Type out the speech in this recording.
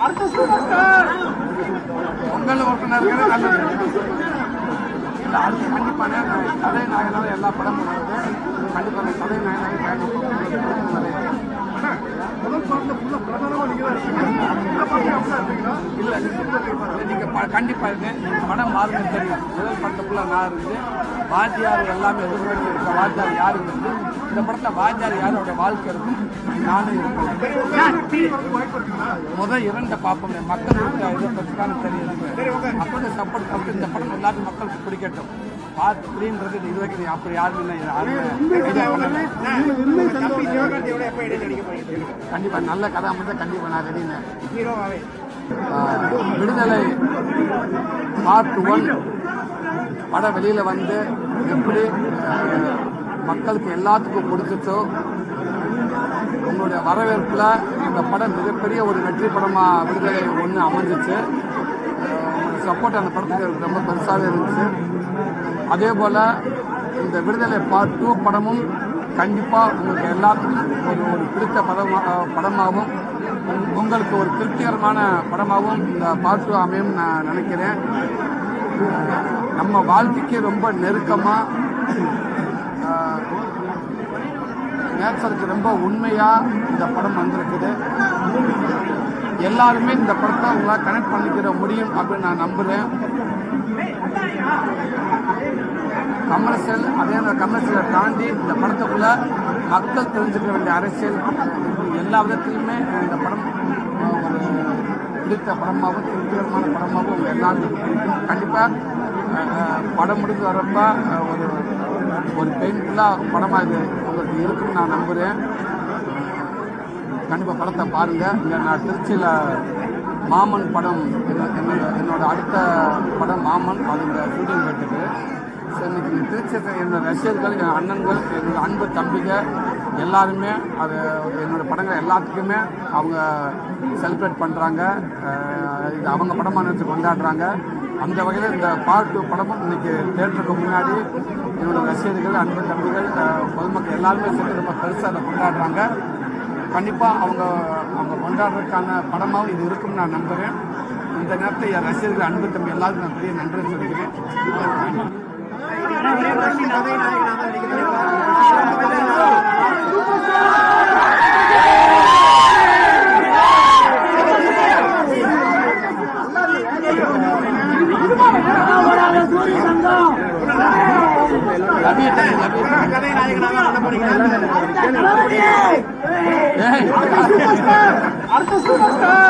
அடுத்த super star Pongal உறுப்பினர்கள் நல்லது இல்லை அது கண்டிப்பான கதை நாயனால எல்லா படமும் வருது கண்டிப்பாக கதை நாயனாக முதல் நீங்க தான் இல்லை நீங்கள் ப கண்டிப்பாக இருக்கு படம் மாறுங்க தெரியும். முதல் படத்துக்குள்ள நான் இருந்து வாத்தியார் எல்லாமே எதிர்பார்த்து இருக்க வாத்தியார் யார் இருந்து இந்த படத்தில் வாத்தியார் யாரோட வாழ்க்கை இருக்கும் நானும் இருப்பேன் முதல் இரண்டை பார்ப்போம் மக்கள் இதை பற்றிக்கான தெரியல மக்களுக்கு சப்போர்ட் அப்படி இந்த படம் எல்லாருக்கும் மக்களுக்கு பிடிக்கட்டும். பார்த்து த்ரீன்றது இது வரைக்கும் அப்படி யாருமே கண்டிப்பாக நல்ல கதை அமைச்சா கண்டிப்பாக நான் ரெடிங்க விடுதலை. பார்ட் ஒன் படம் வெளியில் வந்து எப்படி மக்களுக்கு எல்லாத்துக்கும் பிடிச்சிச்சோ உங்களுடைய வரவேற்பில் இந்த படம் மிகப்பெரிய ஒரு வெற்றி படமாக விடுதலை ஒன்று அமைஞ்சிச்சு. சப்போர்ட் அந்த படத்துக்கு ரொம்ப பெருசாகவே இருந்துச்சு. அதே போல் இந்த விடுதலை பார்ட் டூ படமும் கண்டிப்பாக உங்களுக்கு எல்லாத்துக்கும் ஒரு ஒரு பிடித்த படமா படமாகவும் உங்- உங்களுக்கு ஒரு திருப்திகரமான படமாகவும் இந்த பார்ட் டூ அமையும் நான் நினைக்கிறேன். நம்ம வாழ்க்கைக்கு ரொம்ப நெருக்கமாக நேச்சருக்கு ரொம்ப உண்மையா இந்த படம் வந்திருக்குது. எல்லாருமே இந்த படத்தை உங்களால் கனெக்ட் பண்ணிக்கிற முடியும் அப்படின்னு நான் நம்புறேன். கமர்ஷியல் அதே அந்த கமர்ஷியலை தாண்டி இந்த படத்துக்குள்ள மக்கள் தெரிஞ்சுக்க வேண்டிய அரசியல் எல்லா விதத்திலுமே இந்த படம் ஒரு பிடித்த படமாகவும் திருப்திகரமான படமாகவும் உங்க எல்லாருக்கும் பிடிக்கும் கண்டிப்பாக படம் முடிஞ்சு வரப்ப ஒரு ஒரு பெயின்ஃபுல்லாக படமாக இது உங்களுக்கு இருக்குன்னு நான் நம்புகிறேன் கண்டிப்பாக படத்தை பாருங்கள் இங்கே நான் திருச்சியில் மாமன் படம் என்னோட அடுத்த படம் மாமன் அதுங்க ஷூட்டிங் போயிட்டுருக்கு ஸோ இன்னைக்கு இந்த என்னோட ரசிகர்கள் என் அண்ணன்கள் என்னோட அன்பு தம்பிங்க எல்லாருமே அது என்னோட படங்கள் எல்லாத்துக்குமே அவங்க செலிப்ரேட் பண்ணுறாங்க இது அவங்க படமாக நினச்சி கொண்டாடுறாங்க. அந்த வகையில் இந்த பார்ட் டூ படமும் இன்னைக்கு தேட்டருக்கு முன்னாடி என்னோட ரசிகர்கள் அன்பு தம்பிகள் பொதுமக்கள் எல்லாருமே சேர்ந்து ரொம்ப பெருசாக அதை கொண்டாடுறாங்க. கண்டிப்பாக அவங்க அவங்க கொண்டாடுறதுக்கான படமாகவும் இது இருக்கும்னு நான் நம்புகிறேன் இந்த நேரத்தை என் ரசிகர்கள் அன்பு தம்பி எல்லாருக்கும் நான் பெரிய நன்றி சொல்லிக்கிறேன். அடுத்த சூப்பர் ஸ்டார்!